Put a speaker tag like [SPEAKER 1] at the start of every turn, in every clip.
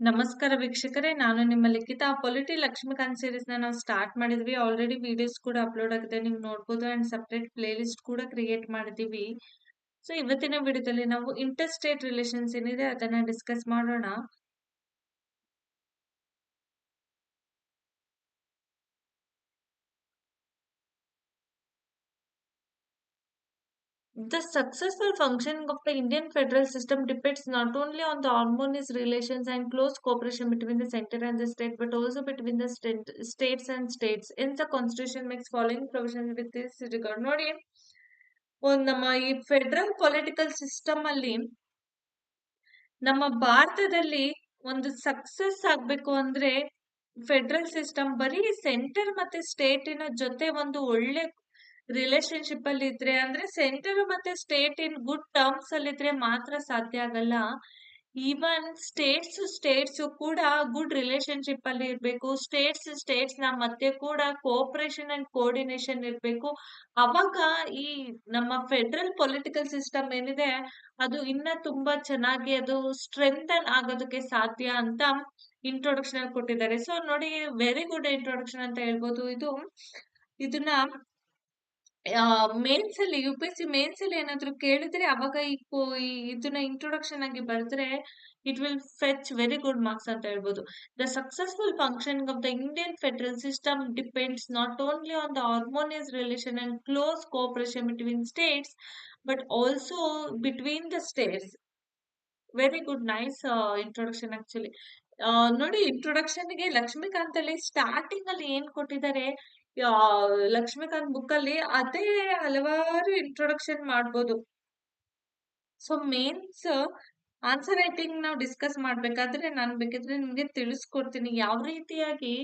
[SPEAKER 1] ನಮಸ್ಕಾರ ವೀಕ್ಷಕರೇ, ನಾನು ನಿಮ್ಮ ಲಿಖಿತ. ಪೊಲಿಟಿ ಲಕ್ಷ್ಮೀಕಾಂತ್ ಸೀರೀಸ್ನ ನಾವು ಸ್ಟಾರ್ಟ್ ಮಾಡಿದ್ವಿ. ಆಲ್ರೆಡಿ ವಿಡಿಯೋಸ್ ಕೂಡ ಅಪ್ಲೋಡ್ ಆಗಿದೆ. ನೀವು ನೋಡ್ಬೋದು ಅಂಡ್ ಸಪ್ರೇಟ್ ಪ್ಲೇ ಲಿಸ್ಟ್ ಕೂಡ ಕ್ರಿಯೇಟ್ ಮಾಡಿದೀವಿ ಸೊ ಇವತ್ತಿನ ವಿಡಿಯೋದಲ್ಲಿ ನಾವು ಇಂಟರ್ ಸ್ಟೇಟ್ ರಿಲೇಷನ್ಸ್ ಏನಿದೆ ಅದನ್ನ ಡಿಸ್ಕಸ್ ಮಾಡೋಣ. The successful functioning of the Indian federal system depends not only on the harmonious relations and close cooperation between the center and the state, but also between the state, states and states. In the constitution makes following provisions with this regard. ನೋಡಿ ಒಂದ್ ನಮ್ಮ ಈ federal political system ಅಲ್ಲಿ ನಮ್ಮ ಭಾರತದಲ್ಲಿ ಒಂದು success ಆಗ್ಬೇಕು ಅಂದ್ರೆ ಫೆಡರಲ್ ಸಿಸ್ಟಮ್ ಬರೀ ಸೆಂಟರ್ ಮತ್ತೆ ಸ್ಟೇಟಿನ ಜೊತೆ ಒಂದು ಒಳ್ಳೆ ರಿಲೇಶನ್ಶಿಪ್ ಅಲ್ಲಿ ಇದ್ರೆ ಅಂದ್ರೆ ಸೆಂಟರ್ ಮತ್ತೆ ಸ್ಟೇಟ್ ಇನ್ ಗುಡ್ ಟರ್ಮ್ಸ್ ಅಲ್ಲಿ ಇದ್ರೆ ಮಾತ್ರ ಸಾಧ್ಯ ಆಗಲ್ಲ. ಈವನ್ ಸ್ಟೇಟ್ಸ್ ಸ್ಟೇಟ್ಸ್ ಕೂಡ ಗುಡ್ ರಿಲೇಶನ್ಶಿಪ್ ಅಲ್ಲಿ ಇರ್ಬೇಕು. ಸ್ಟೇಟ್ಸ್ ಸ್ಟೇಟ್ಸ್ನ ಮತ್ತೆ ಕೂಡ ಕೋಆಪರೇಷನ್ ಅಂಡ್ ಕೋಆರ್ಡಿನೇಷನ್ ಇರಬೇಕು. ಅವಾಗ ಈ ನಮ್ಮ ಫೆಡರಲ್ ಪೊಲಿಟಿಕಲ್ ಸಿಸ್ಟಮ್ ಏನಿದೆ, ಅದು ಇನ್ನ ತುಂಬಾ ಚೆನ್ನಾಗಿ ಅದು ಸ್ಟ್ರೆಂಥನ್ ಆಗೋದಕ್ಕೆ ಸಾಧ್ಯ ಅಂತ ಇಂಟ್ರೊಡಕ್ಷನ್ ಅಲ್ಲಿ ಕೊಟ್ಟಿದ್ದಾರೆ. ಸೊ ನೋಡಿ ವೆರಿ ಗುಡ್ ಇಂಟ್ರೊಡಕ್ಷನ್ ಅಂತ ಹೇಳ್ಬೋದು. ಇದು, ಇದನ್ನ ಮೇನ್ಸ್ ಅಲ್ಲಿ U P S C mains ಅಲ್ಲಿ ಏನಾದ್ರು ಕೇಳಿದ್ರೆ ಅವಾಗ ಈ ಇದನ್ನ ಇಂಟ್ರೊಡಕ್ಷನ್ ಆಗಿ ಬರೆದ್ರೆ it will fetch very good marks ಅಂತ ಹೇಳ್ಬೋದು. The successful functioning of the Indian federal system depends not only on the harmonious relation and close cooperation between states but also between the states very good nice introduction actually ನೋಡಿ ಇಂಟ್ರೊಡಕ್ಷನ್ಗೆ ಲಕ್ಷ್ಮೀಕಾಂತ್ ಅಲ್ಲಿ starting ಅಲ್ಲಿ ಏನ್ ಕೊಟ್ಟಿದ್ದಾರೆ? Lakshmikant book ಅಲ್ಲಿ ಅದೇ ಹಲವಾರು introduction ಮಾಡ್ಬೋದು. ಸೊ ಮೇನ್ಸ್ ಆನ್ಸರ್ ರೈಟಿಂಗ್ ನಾವು ಡಿಸ್ಕಸ್ ಮಾಡ್ಬೇಕಾದ್ರೆ ನಾನು ಬೇಕಿದ್ರೆ ನಿಮ್ಗೆ ತಿಳಿಸ್ಕೊಡ್ತೀನಿ. ಯಾವ ರೀತಿಯಾಗಿ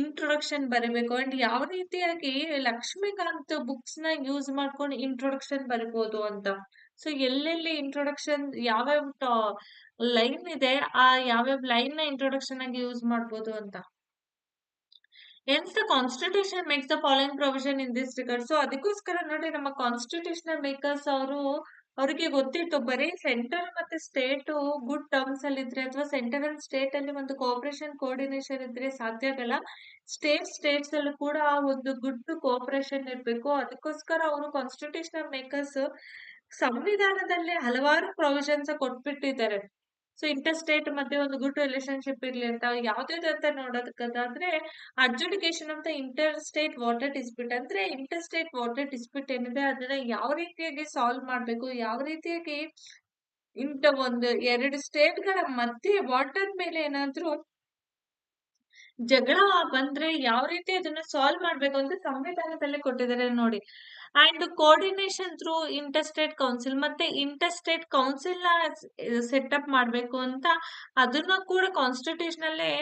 [SPEAKER 1] ಇಂಟ್ರೊಡಕ್ಷನ್ ಬರಿಬೇಕು ಅಂಡ್ ಯಾವ ರೀತಿಯಾಗಿ ಲಕ್ಷ್ಮೀಕಾಂತ್ ಬುಕ್ಸ್ನ ಯೂಸ್ ಮಾಡ್ಕೊಂಡು ಇಂಟ್ರೊಡಕ್ಷನ್ ಬರಿಬೋದು ಅಂತ. ಸೊ ಎಲ್ಲೆಲ್ಲಿ ಇಂಟ್ರೊಡಕ್ಷನ್ ಯಾವ್ಯಾವ ಲೈನ್ ಇದೆ, ಆ ಯಾವ್ಯಾವ ಲೈನ್ನ ಇಂಟ್ರೊಡಕ್ಷನ್ ಆಗಿ ಯೂಸ್ ಮಾಡ್ಬೋದು ಅಂತ. Hence, the Constitution makes the following provision in this regard. So ಅದಕ್ಕೋಸ್ಕರ ನೋಡಿ ನಮ್ಮ ಕಾನ್ಸ್ಟಿಟ್ಯೂಷನಲ್ ಮೇಕರ್ಸ್ ಅವರು ಅವರಿಗೆ ಗೊತ್ತಿತ್ತು ಬರೀ ಸೆಂಟ್ರಲ್ ಮತ್ತೆ ಸ್ಟೇಟ್ ಗುಡ್ ಟರ್ಮ್ಸ್ ಅಲ್ಲಿ ಇದ್ರೆ ಅಥವಾ ಸೆಂಟರ್ ಅಂಡ್ ಸ್ಟೇಟ್ ಅಲ್ಲಿ ಒಂದು ಕೋಆಪರೇಷನ್ ಕೋಆರ್ಡಿನೇಷನ್ ಇದ್ರೆ ಸಾಧ್ಯ ಆಗಲ್ಲ. ಸ್ಟೇಟ್ ಸ್ಟೇಟ್ಸ್ ಅಲ್ಲೂ ಕೂಡ ಒಂದು ಗುಡ್ ಕೋಆಪರೇಷನ್ ಇರಬೇಕು. ಅದಕ್ಕೋಸ್ಕರ ಅವರು ಕಾನ್ಸ್ಟಿಟ್ಯೂಷನಲ್ ಮೇಕರ್ಸ್ ಸಂವಿಧಾನದಲ್ಲಿ ಹಲವಾರು ಪ್ರೊವಿಷನ್ಸ್ ಕೊಟ್ಬಿಟ್ಟಿದ್ದಾರೆ. ಸೊ ಇಂಟರ್ ಸ್ಟೇಟ್ ಮಧ್ಯೆ ಒಂದು ಗುಡ್ ರಿಲೇಶನ್ಶಿಪ್ ಇರ್ಲಿ ಅಂತ ಯಾವ್ದು ಅಂತ ನೋಡೋದಕ್ಕಾದ್ರೆ ಅಡ್ಜುಡಿಕೇಶನ್ ಅಂತ ಇಂಟರ್ ಸ್ಟೇಟ್ ವಾಟರ್ ಡಿಸ್ಪ್ಯೂಟ್ ಅಂದ್ರೆ ಇಂಟರ್ ಸ್ಟೇಟ್ ವಾಟರ್ ಡಿಸ್ಪ್ಯೂಟ್ ಏನಿದೆ ಅದನ್ನ ಯಾವ ರೀತಿಯಾಗಿ ಸಾಲ್ವ್ ಮಾಡ್ಬೇಕು, ಯಾವ ರೀತಿಯಾಗಿ ಇಂಥ ಒಂದು ಎರಡು ಸ್ಟೇಟ್ಗಳ ಮಧ್ಯೆ ವಾಟರ್ ಮೇಲೆ ಏನಾದ್ರೂ ಜಗಳ ಬಂದ್ರೆ ಯಾವ ರೀತಿ ಅದನ್ನ ಸಾಲ್ವ್ ಮಾಡ್ಬೇಕು ಅಂತ ಸಂವಿಧಾನದಲ್ಲಿ ಕೊಟ್ಟಿದ್ದಾರೆ ನೋಡಿ. And coordination through interstate council ಮತ್ತೆ ಇಂಟರ್ಸ್ಟೇಟ್ ಕೌನ್ಸಿಲ್ನ ಸೆಟಪ್ ಮಾಡಬೇಕು ಅಂತ ಅದನ್ನ ಕೂಡ ಕಾನ್ಸ್ಟಿಟ್ಯೂಷನ್ ಅಲ್ಲೇ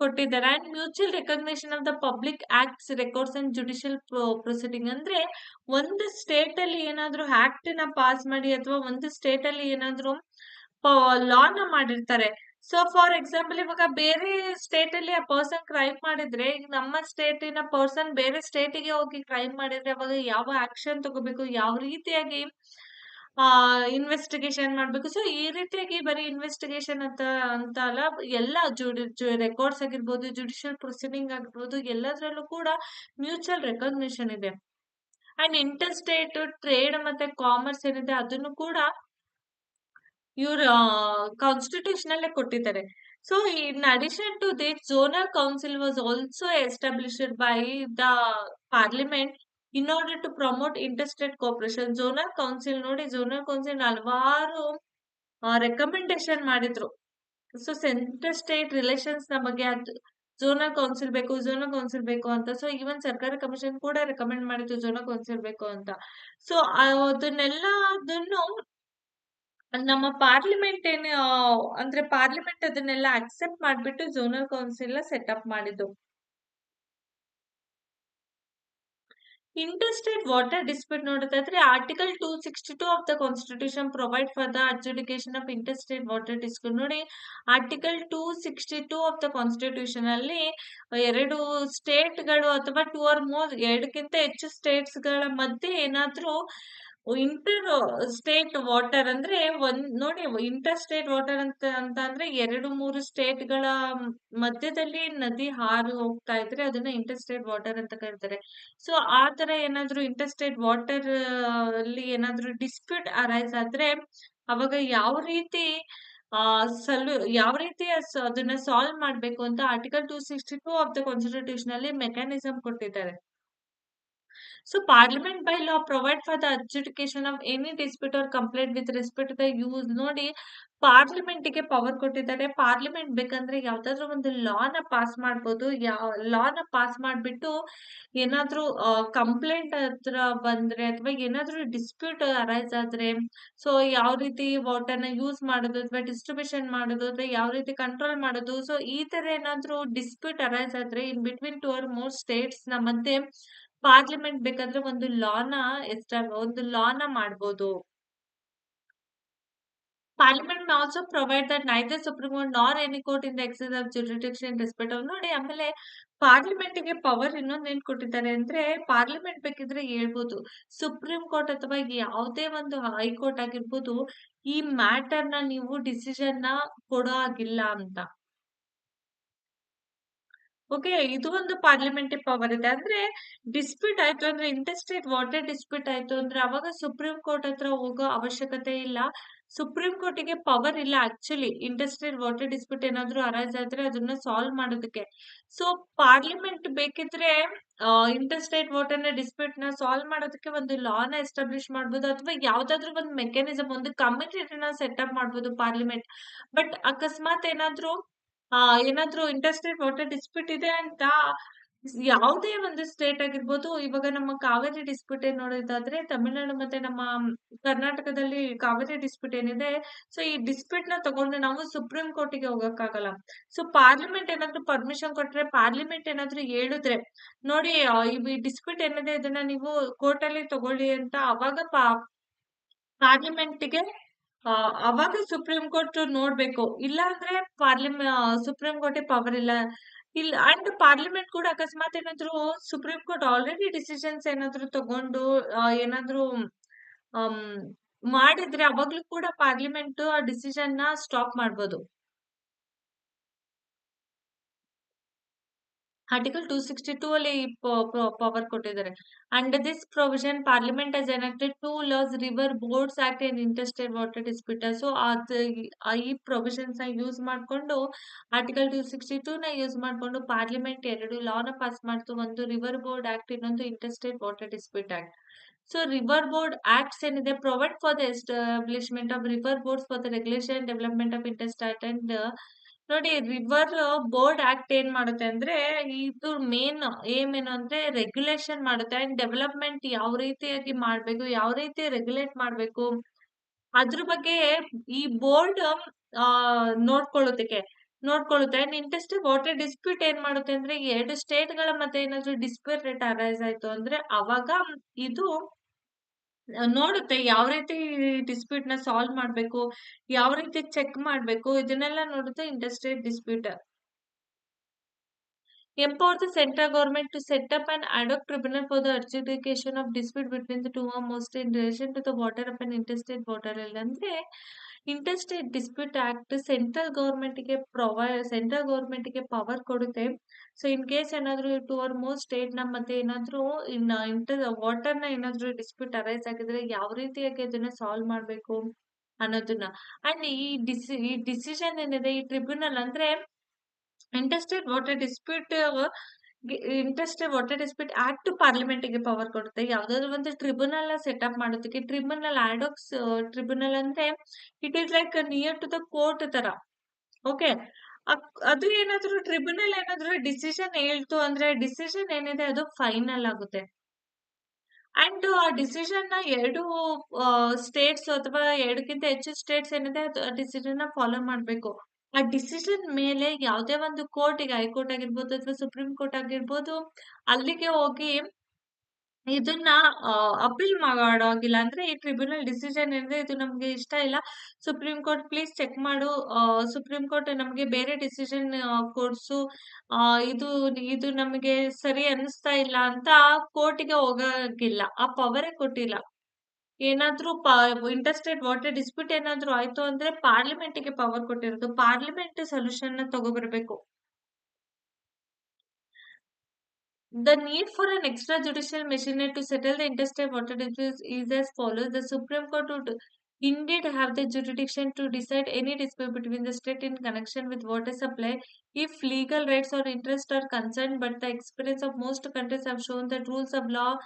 [SPEAKER 1] ಕೊಟ್ಟಿದ್ದಾರೆ and mutual recognition of the public acts records and judicial proceeding ಅಂದ್ರೆ ಒಂದು ಸ್ಟೇಟ್ ಅಲ್ಲಿ ಏನಾದ್ರೂ ಆಕ್ಟ್ನ ಪಾಸ್ ಮಾಡಿ ಅಥವಾ ಒಂದು ಸ್ಟೇಟ್ ಅಲ್ಲಿ ಏನಾದ್ರೂ ಲಾ ನ ಮಾಡಿರ್ತಾರೆ. ಸೊ ಫಾರ್ ಎಕ್ಸಾಂಪಲ್ ಇವಾಗ ಬೇರೆ ಸ್ಟೇಟ್ ಅಲ್ಲಿ ಆ ಪರ್ಸನ್ ಕ್ರೈಮ್ ಮಾಡಿದ್ರೆ, ಈಗ ನಮ್ಮ ಸ್ಟೇಟಿನ ಪರ್ಸನ್ ಬೇರೆ ಸ್ಟೇಟಿಗೆ ಹೋಗಿ ಕ್ರೈಮ್ ಮಾಡಿದ್ರೆ ಅವಾಗ ಯಾವ ಆಕ್ಷನ್ ತಗೋಬೇಕು, ಯಾವ ರೀತಿಯಾಗಿ ಇನ್ವೆಸ್ಟಿಗೇಷನ್ ಮಾಡ್ಬೇಕು? ಸೊ ಈ ರೀತಿಯಾಗಿ ಬರೀ ಇನ್ವೆಸ್ಟಿಗೇಷನ್ ಅಂತ ಅಂತ ಅಲ್ಲ, ಎಲ್ಲ ಜುಡಿ ರೆಕಾರ್ಡ್ಸ್ ಆಗಿರ್ಬೋದು ಜುಡಿಷಿಯಲ್ ಪ್ರೊಸೀಡಿಂಗ್ ಆಗಿರ್ಬೋದು, ಎಲ್ಲದರಲ್ಲೂ ಕೂಡ ಮ್ಯೂಚುವಲ್ ರೆಕಗ್ನಿಷನ್ ಇದೆ. ಅಂಡ್ ಇಂಟರ್ ಸ್ಟೇಟ್ ಟ್ರೇಡ್ ಮತ್ತೆ ಕಾಮರ್ಸ್ ಏನಿದೆ, ಅದನ್ನು ಕೂಡ ಇವ್ರ ಕಾನ್ಸ್ಟಿಟ್ಯೂಷನ್ ಅಲ್ಲೇ ಕೊಟ್ಟಿದ್ದಾರೆ. So in addition to this zonal council was also established by the parliament in order to promote inter state cooperation zonal council ನೋಡಿ ಝೋನಲ್ ಕೌನ್ಸಿಲ್ ಹಲವಾರು ರೆಕಮೆಂಡೇಶನ್ ಮಾಡಿದ್ರು. ಸೊ ಸೆಂಟರ್ ಸ್ಟೇಟ್ ರಿಲೇಷನ್ಸ್ನ ಬಗ್ಗೆ ಅದು ಝೋನಲ್ ಕೌನ್ಸಿಲ್ ಬೇಕು zonal council ಬೇಕು ಅಂತ. So even Sarkaria commission ಕೂಡ ರೆಕಮೆಂಡ್ ಮಾಡಿತ್ತು ಝೋನಲ್ ಕೌನ್ಸಿಲ್ ಬೇಕು ಅಂತ. ಸೊ ಅದನ್ನೆಲ್ಲ, ಅದನ್ನು ನಮ್ಮ ಪಾರ್ಲಿಮೆಂಟ್ ಏನ್ ಅಂದ್ರೆ ಪಾರ್ಲಿಮೆಂಟ್ ಅದನ್ನೆಲ್ಲ ಅಕ್ಸೆಪ್ಟ್ ಮಾಡ್ಬಿಟ್ಟು ಝೋನಲ್ ಕೌನ್ಸಿಲ್ ಸೆಟಪ್ ಮಾಡಿದ್ದು. ಇಂಟರ್ಸ್ಟೇಟ್ ವಾಟರ್ ಡಿಸ್ಪ್ಯೂಟ್ ನೋಡೋದಾದ್ರೆ article two sixty two of the constitution provide for the adjudication of interstate water dispute ನೋಡಿ article two sixty two of the constitution ಅಲ್ಲಿ ಎರಡು ಸ್ಟೇಟ್ಗಳು ಅಥವಾ ಟೂ ಆರ್ ಮೋರ್ ಎರಡಕ್ಕಿಂತ ಹೆಚ್ಚು ಸ್ಟೇಟ್ಸ್ಗಳ ಮಧ್ಯೆ ಏನಾದ್ರೂ ಇಂಟರ್ ಸ್ಟೇಟ್ ವಾಟರ್ ಅಂದ್ರೆ ಒಂದ್, ನೋಡಿ ಇಂಟರ್ ಸ್ಟೇಟ್ ವಾಟರ್ ಅಂತ ಅಂತ ಅಂದ್ರೆ ಎರಡು, ಮೂರು ಸ್ಟೇಟ್ಗಳ ಮಧ್ಯದಲ್ಲಿ ನದಿ ಹಾರು ಹೋಗ್ತಾ ಇದ್ರೆ ಅದನ್ನ ಇಂಟರ್ ಸ್ಟೇಟ್ ವಾಟರ್ ಅಂತ ಕರೀತಾರೆ. ಸೊ ಆ ತರ ಏನಾದ್ರು ಇಂಟರ್ ಸ್ಟೇಟ್ ವಾಟರ್ ಅಲ್ಲಿ ಏನಾದ್ರು ಡಿಸ್ಪ್ಯೂಟ್ ಅರೈಸ್ ಆದ್ರೆ ಅವಾಗ ಯಾವ ರೀತಿ, ಆ ಸಲ್ಯೂ ಯಾವ ರೀತಿ ಅದನ್ನ ಸಾಲ್ವ್ ಮಾಡ್ಬೇಕು ಅಂತ ಆರ್ಟಿಕಲ್ 262 ಆಫ್ ದ ಕಾನ್ಸ್ಟಿಟ್ಯೂಷನ್ ಅಲ್ಲಿ ಮೆಕ್ಯಾನಿಸಮ್ ಕೊಟ್ಟಿದ್ದಾರೆ. So, Parliament by law provide for the adjudication of any dispute or complaint with respect to the use ನೋಡಿ ಪಾರ್ಲಿಮೆಂಟಿಗೆ ಪವರ್ ಕೊಟ್ಟಿದ್ದಾರೆ. ಪಾರ್ಲಿಮೆಂಟ್ ಬೇಕಂದ್ರೆ ಯಾವ್ದಾದ್ರು ಒಂದು ಲಾನ ಪಾಸ್ ಮಾಡ್ಬೋದು. ಯಾವ ಲಾನ ಪಾಸ್ ಮಾಡ್ಬಿಟ್ಟು ಏನಾದ್ರೂ ಕಂಪ್ಲೇಂಟ್ ಹತ್ರ ಬಂದ್ರೆ ಅಥವಾ ಏನಾದ್ರೂ ಡಿಸ್ಪ್ಯೂಟ್ ಅರೈಸ್ ಆದ್ರೆ ಸೊ ಯಾವ ರೀತಿ ವಾಟರ್‌ನ ಯೂಸ್ ಮಾಡೋದು ಅಥವಾ ಡಿಸ್ಟ್ರಿಬ್ಯೂಷನ್ ಮಾಡೋದು ಅಥವಾ ಯಾವ ರೀತಿ ಕಂಟ್ರೋಲ್ ಮಾಡೋದು. ಸೊ ಈ ತರ ಏನಾದ್ರೂ ಡಿಸ್ಪ್ಯೂಟ್ ಅರೈಸ್ ಆದ್ರೆ ಇನ್ ಬಿಟ್ವೀನ್ 2 ಆರ್ ಮೋರ್ನ ಮಧ್ಯೆ ಪಾರ್ಲಿಮೆಂಟ್ ಬೇಕಾದ್ರೆ ಒಂದು ಲಾನ ಎಸ್ಟ್ ಒಂದು ಲಾನ ಮಾಡ್ಬೋದು. Parliament may also provide that neither supreme court nor any court in exercise of jurisdiction respect ಅವ್ರು ನೋಡಿ ಆಮೇಲೆ ಪಾರ್ಲಿಮೆಂಟಿಗೆ ಪವರ್ ಇನ್ನೊಂದೇನ್ ಕೊಟ್ಟಿದ್ದಾರೆ ಅಂದ್ರೆ ಪಾರ್ಲಿಮೆಂಟ್ ಬೇಕಿದ್ರೆ ಹೇಳ್ಬೋದು. ಸುಪ್ರೀಂ ಕೋರ್ಟ್ ಅಥವಾ ಯಾವುದೇ ಒಂದು ಹೈಕೋರ್ಟ್ ಆಗಿರ್ಬೋದು, ಈ ಮ್ಯಾಟರ್ನ ನೀವು ಡಿಸಿಷನ್ನ ಕೊಡೋ ಆಗಿಲ್ಲ ಅಂತ. ಓಕೆ. ಇದು ಒಂದು ಪಾರ್ಲಿಮೆಂಟರಿ ಪವರ್ ಇದೆ. ಅಂದ್ರೆ ಡಿಸ್ಪ್ಯೂಟ್ ಆಯ್ತು ಅಂದ್ರೆ ಇಂಟರ್ ಸ್ಟೇಟ್ ವಾಟರ್ ಡಿಸ್ಪ್ಯೂಟ್ ಆಯ್ತು ಅಂದ್ರೆ ಅವಾಗ ಸುಪ್ರೀಂ ಕೋರ್ಟ್ ಹತ್ರ ಹೋಗೋ ಅವಶ್ಯಕತೆ ಇಲ್ಲ. ಸುಪ್ರೀಂ ಕೋರ್ಟಿಗೆ ಪವರ್ ಇಲ್ಲ actually inter state water dispute ಏನಾದ್ರು ಆದ್ರೆ ಅದನ್ನ ಸಾಲ್ವ್ ಮಾಡೋದಕ್ಕೆ. ಸೊ ಪಾರ್ಲಿಮೆಂಟ್ ಬೇಕಿದ್ರೆ ಇಂಟರ್ಸ್ಟೇಟ್ ಇಂಟರ್ ಸ್ಟೇಟ್ ಡಿಸ್ಪ್ಯೂಟ್ನ ಸಾಲ್ವ್ ಮಾಡೋದಕ್ಕೆ ಒಂದು ಲಾನ ಎಸ್ಟಾಬ್ಲಿಷ್ ಮಾಡ್ಬೋದು ಅಥವಾ ಯಾವ್ದಾದ್ರು ಒಂದು ಮೆಕ್ಯಾನಿಸಮ್ ಒಂದು ಕಮಿಟಿ ಸೆಟ್ ಅಪ್ ಮಾಡ್ಬೋದು ಪಾರ್ಲಿಮೆಂಟ್. ಬಟ್ ಅಕಸ್ಮಾತ್ ಏನಾದ್ರು ಏನಾದ್ರು ಇಂಟರ್ಸ್ಟೇಟ್ ವಾಟರ್ ಡಿಸ್ಪ್ಯೂಟ್ ಇದೆ ಅಂತ ಯಾವುದೇ ಒಂದು ಸ್ಟೇಟ್ ಆಗಿರ್ಬೋದು, ಇವಾಗ ನಮ್ಮ ಕಾವೇರಿ ಡಿಸ್ಪ್ಯೂಟ್ ಏನ್ ನೋಡೋದಾದ್ರೆ ತಮಿಳುನಾಡು ಮತ್ತೆ ನಮ್ಮ ಕರ್ನಾಟಕದಲ್ಲಿ ಕಾವೇರಿ ಡಿಸ್ಪ್ಯೂಟ್ ಏನಿದೆ, ಸೊ ಈ ಡಿಸ್ಪ್ಯೂಟ್ನ ತಗೊಂಡ್ರೆ ನಾವು ಸುಪ್ರೀಂ ಕೋರ್ಟಿಗೆ ಹೋಗಕ್ಕಾಗಲ್ಲ. ಸೊ ಪಾರ್ಲಿಮೆಂಟ್ ಏನಾದ್ರು ಪರ್ಮಿಷನ್ ಕೊಟ್ರೆ ಪಾರ್ಲಿಮೆಂಟ್ ಏನಾದ್ರು ಹೇಳಿದ್ರೆ, ನೋಡಿ ಈ ಡಿಸ್ಪ್ಯೂಟ್ ಏನಿದೆ ಇದನ್ನ ನೀವು ಕೋರ್ಟಲ್ಲಿ ತಗೊಳ್ಳಿ ಅಂತ ಅವಾಗ ಪಾ ಪಾರ್ಲಿಮೆಂಟಿಗೆ ಅ ಅವಾಗ ಸುಪ್ರೀಂ ಕೋರ್ಟ್ ನೋಡ್ಬೇಕು. ಇಲ್ಲ ಅಂದ್ರೆ ಪಾರ್ಲಿಮೆ ಸುಪ್ರೀಂ ಕೋರ್ಟ್ ಪವರ್ ಇಲ್ಲ. ಇಲ್ಲ ಅಂಡ್ ಪಾರ್ಲಿಮೆಂಟ್ ಕೂಡ ಅಕಸ್ಮಾತ್ ಏನಾದ್ರು ಸುಪ್ರೀಂ ಕೋರ್ಟ್ ಆಲ್ರೆಡಿ ಡಿಸಿಷನ್ಸ್ ಏನಾದ್ರು ತಗೊಂಡು ಏನಾದ್ರು ಮಾಡಿದ್ರೆ ಅವಾಗ್ಲೂ ಕೂಡ ಪಾರ್ಲಿಮೆಂಟ್ ಆ ನ ಸ್ಟಾಪ್ ಮಾಡ್ಬೋದು. ಆರ್ಟಿಕಲ್ 262 ಸಿಕ್ಸ್ಟಿ ಟೂ ಅಲ್ಲಿ ಪವರ್ ಕೊಟ್ಟಿದ್ದಾರೆ. Under this provision parliament has enacted two laws river boards act and interested water dispute. So ಅದ್ ಈ ಪ್ರೊವಿಷನ್ಸ್ನ ಯೂಸ್ ಮಾಡ್ಕೊಂಡು ಆರ್ಟಿಕಲ್ 262ನ ಯೂಸ್ ಮಾಡ್ಕೊಂಡು ಪಾರ್ಲಿಮೆಂಟ್ 2 ಲಾನ ಪಾಸ್ ಮಾಡ್ತು. ಒಂದು ರಿವರ್ ಬೋರ್ಡ್ ಆಕ್ಟ್ ಇನ್ನೊಂದು interested water dispute act. So river board acts ಏನಿದೆ provide for the establishment of river boards for the regulation development of interest state and ನೋಡಿ river board act ಏನ್ ಮಾಡುತ್ತೆ ಅಂದ್ರೆ ಇದು ಮೇನ್ ಏಮ್ ಏನು ಅಂದ್ರೆ regulation ಮಾಡುತ್ತೆ ಅಂಡ್ ಡೆವಲಪ್ಮೆಂಟ್ ಯಾವ ರೀತಿಯಾಗಿ ಮಾಡ್ಬೇಕು, ಯಾವ ರೀತಿ ರೆಗ್ಯುಲೇಟ್ ಮಾಡ್ಬೇಕು, ಅದ್ರ ಬಗ್ಗೆ ಈ ಬೋರ್ಡ್ ಆ ನೋಡ್ಕೊಳ್ಳೋದಕ್ಕೆ ನೋಡ್ಕೊಳ್ಳುತ್ತೆ. ಅಂಡ್ ಇಂಟ್ರೆಸ್ಟಿಂಗ್ ವಾಟರ್ ಡಿಸ್ಪ್ಯೂಟ್ ಏನ್ ಮಾಡುತ್ತೆ ಅಂದ್ರೆ ಎರಡು ಸ್ಟೇಟ್ಗಳ ಮತ್ತೆ ಏನಾದ್ರು ಡಿಸ್ಪ್ಯೂಟ್ ಅರೈಸ್ ಆಯ್ತು ಅಂದ್ರೆ ಅವಾಗ ಇದು ನೋಡುತ್ತೆ ಯಾವ ರೀತಿ ಡಿಸ್ಪ್ಯೂಟ್ನ ಸಾಲ್ವ್ ಮಾಡ್ಬೇಕು, ಯಾವ ರೀತಿ ಚೆಕ್ ಮಾಡ್ಬೇಕು, ಇದನ್ನೆಲ್ಲ ನೋಡುತ್ತೆ industry dispute empower the central government to set up an ad hoc tribunal for the adjudication of dispute between the two most in relation to the water up and interstate water ಅಲ್ಲಿ ಅಂದ್ರೆ inter state dispute act central ಗೌರ್ಮೆಂಟ್ಗೆ ಪ್ರೊವೈ central ಗೌರ್ಮೆಂಟ್ಗೆ power ಕೊಡುತ್ತೆ. So in case ಏನಾದ್ರು two or more ಸ್ಟೇಟ್‌ನ ಮತ್ತೆ ಏನಾದ್ರು ಇನ್ inter ವಾಟರ್‌ನ ಏನಾದ್ರು ಡಿಸ್ಪ್ಯೂಟ್ ಅರೈಸ್ ಆಗಿದ್ರೆ ಯಾವ ರೀತಿಯಾಗಿ ಅದನ್ನ ಸಾಲ್ವ್ ಮಾಡಬೇಕು ಅನ್ನೋದನ್ನ. ಅಂಡ್ ಈ ಡಿಸಿ ಈ ಡಿಸಿಷನ್ ಏನಿದೆ, ಈ ಟ್ರಿಬ್ಯುನಲ್ ಅಂದ್ರೆ interstate water dispute inter state water dispute act ಪಾರ್ಲಿಮೆಂಟ್‌ಗೆ power ಕೊಡುತ್ತೆ. ಯಾವ್ದಾದ್ರು ಒಂದು ಟ್ರಿಬ್ಯುನಲ್ ಸೆಟಪ್ ಮಾಡೋದಕ್ಕೆ. ಟ್ರಿಬ್ಯುನಲ್ ಆಡೋಕ್ಸ್ ಟ್ರಿಬ್ಯುನಲ್ ಅಂದ್ರೆ it is like near to the court ತರ. ಓಕೆ. ಅದು ಏನಾದ್ರು ಟ್ರಿಬ್ಯುನಲ್ ಏನಾದ್ರು ಡಿಸಿಷನ್ ಹೇಳ್ತು ಅಂದ್ರೆ ಡಿಸಿಷನ್ ಏನಿದೆ ಅದು ಫೈನಲ್ ಆಗುತ್ತೆ. ಅಂಡ್ ಆ ಡಿಸಿಷನ್ನ ಎರಡು ಸ್ಟೇಟ್ಸ್ ಅಥವಾ ಎರಡಕ್ಕಿಂತ ಹೆಚ್ಚು ಸ್ಟೇಟ್ಸ್ ಏನಿದೆ ಅದು ಡಿಸಿಷನ್ನ ಫಾಲೋ ಮಾಡ್ಬೇಕು. ಆ ಡಿಸಿಷನ್ ಮೇಲೆ ಯಾವುದೇ ಒಂದು ಕೋರ್ಟ್‌ಗೆ, ಹೈಕೋರ್ಟ್ ಆಗಿರ್ಬೋದು ಅಥವಾ ಸುಪ್ರೀಂ ಕೋರ್ಟ್ ಆಗಿರ್ಬೋದು, ಅಲ್ಲಿಗೆ ಹೋಗಿ ಇದನ್ನ ಅಪೀಲ್ ಮಾಡೋ ಹಾಗಿಲ್ಲ. ಅಂದ್ರೆ ಈ ಟ್ರಿಬ್ಯುನಲ್ ಡಿಸಿಷನ್ ಏನಿದೆ ಇದು ನಮ್ಗೆ ಇಷ್ಟ ಇಲ್ಲ. ಸುಪ್ರೀಂ ಕೋರ್ಟ್ ಪ್ಲೀಸ್ ಚೆಕ್ ಮಾಡು. ಸುಪ್ರೀಂ ಕೋರ್ಟ್ ನಮ್ಗೆ ಬೇರೆ ಡಿಸಿಷನ್ ಕೊಡ್ಸು. ಇದು ಇದು ನಮಗೆ ಸರಿ ಅನ್ನಿಸ್ತಾ ಇಲ್ಲ ಅಂತ ಕೋರ್ಟ್‌ಗೆ ಹೋಗೋಗಿಲ್ಲ. ಆ ಪವರೇ ಕೊಟ್ಟಿಲ್ಲ. ಏನಾದ್ರೂ ಪಾ ಇಂಟರ್‌ಸ್ಟೇಟ್ ವಾಟರ್ ಡಿಸ್ಪ್ಯೂಟ್ ಏನಾದ್ರೂ ಆಯ್ತು ಅಂದ್ರೆ ಪಾರ್ಲಿಮೆಂಟ್‌ಗೆ ಪವರ್ ಕೊಟ್ಟಿರೋದು. Parliament ಸೊಲ್ಯೂಷನ್‌ನ ತಗೋಬರ್ಬೇಕು. The need for an extrajudicial machinery to settle the interstate water disputes is as follows: The Supreme Court would indeed have the jurisdiction to decide any dispute between the state in connection with water supply if legal rights or interests are concerned, but the experience of most countries have shown that rules of law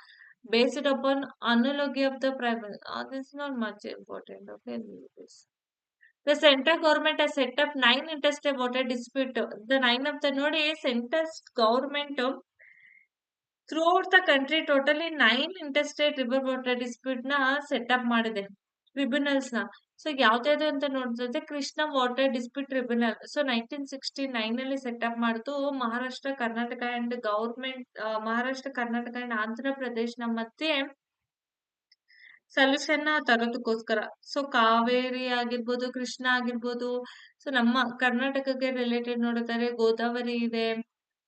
[SPEAKER 1] based upon analogy of the prime minister. Oh, this is not much important. Okay, leave this. The central government has set up nine interstate water dispute. The nine of the node is central government throughout the country totally nine interstate river water ಡಿಸ್ಪ್ಯೂಟ್ನ set up ಮಾಡಿದೆ Tribunals ನ so ಯಾವ್ದ್ಯಾವ್ದು ಅಂತ ನೋಡಿದ್ರೆ Krishna water dispute tribunal so nineteen sixty nine ಅಲ್ಲಿ set up ಮಾಡಿತು Maharashtra, Karnataka and government Maharashtra, Karnataka and Andhra ಪ್ರದೇಶನ ಮಧ್ಯೆ solution ತರೋದಕ್ಕೋಸ್ಕರ. So Kaveri ಆಗಿರ್ಬೋದು, ಕೃಷ್ಣ ಆಗಿರ್ಬೋದು ಸೊ ನಮ್ಮ ಕರ್ನಾಟಕಕ್ಕೆ ರಿಲೇಟೆಡ್ ನೋಡೋದಾದ್ರೆ ಗೋದಾವರಿ ಇದೆ.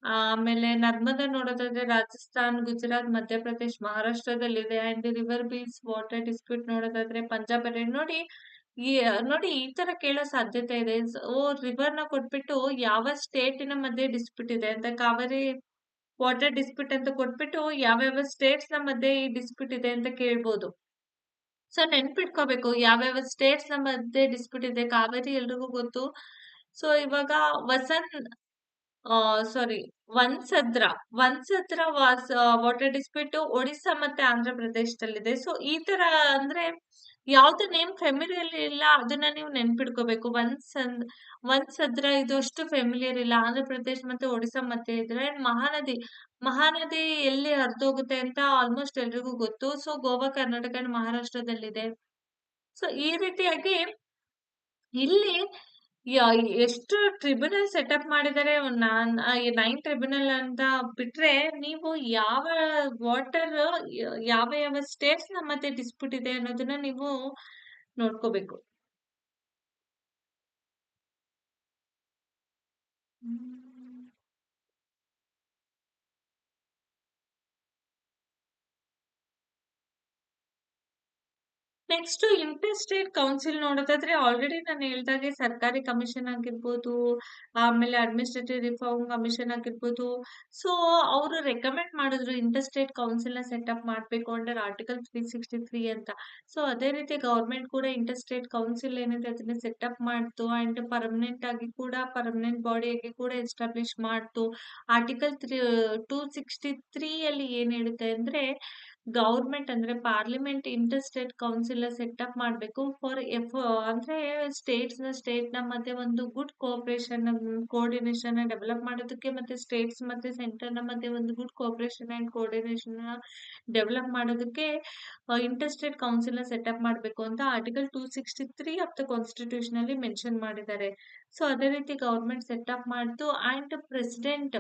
[SPEAKER 1] ಆಮೇಲೆ ನರ್ಮದಾ ನೋಡೋದಾದ್ರೆ Rajasthan, Gujarat, Madhya Pradesh, ಮಹಾರಾಷ್ಟ್ರದಲ್ಲಿದೆ. And river Beas water dispute ನೋಡೋದಾದ್ರೆ ಪಂಜಾಬ್ ಅಲ್ಲಿ ನೋಡಿ ನೋಡಿ ಈ ತರ ಕೇಳೋ ಸಾಧ್ಯತೆ ಇದೆ. ಓ ರಿವರ್ನ ಕೊಟ್ಬಿಟ್ಟು ಯಾವ ಸ್ಟೇಟಿನ ಮಧ್ಯೆ ಡಿಸ್ಪ್ಯೂಟ್ ಇದೆ ಅಂತ, ಕಾವೇರಿ ವಾಟರ್ ಡಿಸ್ಪ್ಯೂಟ್ ಅಂತ ಕೊಟ್ಬಿಟ್ಟು ಯಾವ್ಯಾವ ಸ್ಟೇಟ್ಸ್ನ ಮಧ್ಯೆ ಈ ಡಿಸ್ಪ್ಯೂಟ್ ಇದೆ ಅಂತ ಕೇಳ್ಬೋದು. ಸೊ ನೆನ್ಪಿಟ್ಕೋಬೇಕು ಯಾವ್ಯಾವ ಸ್ಟೇಟ್ಸ್ನ ಮಧ್ಯೆ ಡಿಸ್ಪ್ಯೂಟ್ ಇದೆ ಕಾವೇರಿ ಎಲ್ರಿಗೂ ಗೊತ್ತು. ಸೊ ಇವಾಗ Vasan sorry Vansadhara Vansadhara was water dispute Odisha ಮತ್ತೆ ಆಂಧ್ರ ಪ್ರದೇಶದಲ್ಲಿದೆ ಸೊ ಈ ತರ ಅಂದ್ರೆ ಯಾವ್ದು ನೇಮ್ ಫೆಮಿಲಿಯರ್ ಇಲ್ಲ, ಅದನ್ನ ನೀವು ನೆನ್ಪಿಡ್ಕೋಬೇಕು. ಒಂದ್ ಒಂದ್ ಸದ್ರ ಇದು ಅಷ್ಟು ಫೆಮಿಲಿಯರ್ ಇಲ್ಲ. ಆಂಧ್ರ ಪ್ರದೇಶ ಮತ್ತೆ ಒಡಿಸಾ ಮತ್ತೆ ಇದ್ರೆ, ಮಹಾನದಿ ಮಹಾನದಿ ಎಲ್ಲಿ ಹರಿದೋಗುತ್ತೆ ಅಂತ ಆಲ್ಮೋಸ್ಟ್ ಎಲ್ರಿಗೂ ಗೊತ್ತು. ಸೊ ಗೋವಾ, ಕರ್ನಾಟಕ ಅಂಡ್ ಮಹಾರಾಷ್ಟ್ರದಲ್ಲಿದೆ. ಸೊ ಈ ರೀತಿಯಾಗಿ ಇಲ್ಲಿ ಎಷ್ಟು ಟ್ರಿಬ್ಯುನಲ್ ಸೆಟಪ್ ಮಾಡಿದ್ದಾರೆ ನೈನ್ ಟ್ರಿಬ್ಯುನಲ್ ಅಂತ ಬಿಟ್ರೆ ನೀವು ಯಾವ ವಾಟರ್ ಯಾವ ಯಾವ ಸ್ಟೇಟ್ಸ್ನ ಮತ್ತೆ ಡಿಸ್ಪ್ಯೂಟ್ ಇದೆ ಅನ್ನೋದನ್ನ ನೀವು ನೋಡ್ಕೋಬೇಕು. ನೆಕ್ಸ್ಟ್ ಇಂಟ್ರೆಸ್ಟೆಡ್ ಕೌನ್ಸಿಲ್ ನೋಡೋದಾದ್ರೆ ಆಲ್ರೆಡಿ ನಾನು ಹೇಳ್ದಾಗೆ ಸರ್ಕಾರಿ ಕಮಿಷನ್ ಆಗಿರ್ಬೋದು, ಆಮೇಲೆ ಅಡ್ಮಿನಿಸ್ಟ್ರೇಟಿವ್ ರಿಫಾರ್ಮ್ ಕಮಿಷನ್ ಆಗಿರ್ಬೋದು. ಸೊ ಅವರು ರೆಕಮೆಂಡ್ ಮಾಡಿದ್ರು ಇಂಟ್ರೆಸ್ಟೆಡ್ ಕೌನ್ಸಿಲ್ನ ಸೆಟಪ್ ಮಾಡಬೇಕು under article three sixty three ಅಂತ. ಸೊ ಅದೇ ರೀತಿ ಗವರ್ಮೆಂಟ್ ಕೂಡ ಇಂಟ್ರೆಸ್ಟೆಡ್ ಕೌನ್ಸಿಲ್ ಏನಿದೆ ಅದನ್ನ ಸೆಟಪ್ ಮಾಡ್ತು ಅಂಡ್ ಪರ್ಮನೆಂಟ್ ಆಗಿ ಕೂಡ ಪರ್ಮನೆಂಟ್ ಬಾಡಿಯಾಗಿ ಕೂಡ ಎಸ್ಟಾಬ್ಲಿಷ್ ಮಾಡ್ತು. Article three two sixty three ಅಲ್ಲಿ ಏನ್ ಹೇಳುತ್ತೆ ಅಂದ್ರೆ ಗೌರ್ಮೆಂಟ್ ಅಂದ್ರೆ parliament inter state council setup ಮಾಡಬೇಕು ಫಾರ್ ಎಫ್, ಅಂದ್ರೆ ಸ್ಟೇಟ್ಸ್ನ ಸ್ಟೇಟ್ನ ಮಧ್ಯೆ ಒಂದು ಗುಡ್ ಕೋಆಪರೇಷನ್ ಕೋಆರ್ಡಿನೇಷನ್ ಡೆವಲಪ್ ಮಾಡೋದಕ್ಕೆ ಮತ್ತೆ ಸ್ಟೇಟ್ಸ್ ಮತ್ತೆ ಸೆಂಟರ್ನ ಮಧ್ಯೆ ಒಂದು good cooperation and coordination develop ಮಾಡೋದಕ್ಕೆ ಇಂಟರ್ ಸ್ಟೇಟ್ ಕೌನ್ಸಿಲ್ ಸೆಟಪ್ ಮಾಡಬೇಕು ಅಂತ article two sixty three of the constitution ಅಲ್ಲಿ ಮೆನ್ಷನ್ ಮಾಡಿದ್ದಾರೆ. ಸೊ ಅದೇ ರೀತಿ ಗೌರ್ಮೆಂಟ್ ಸೆಟಪ್ ಮಾಡ್ತು ಅಂಡ್ ಪ್ರೆಸಿಡೆಂಟ್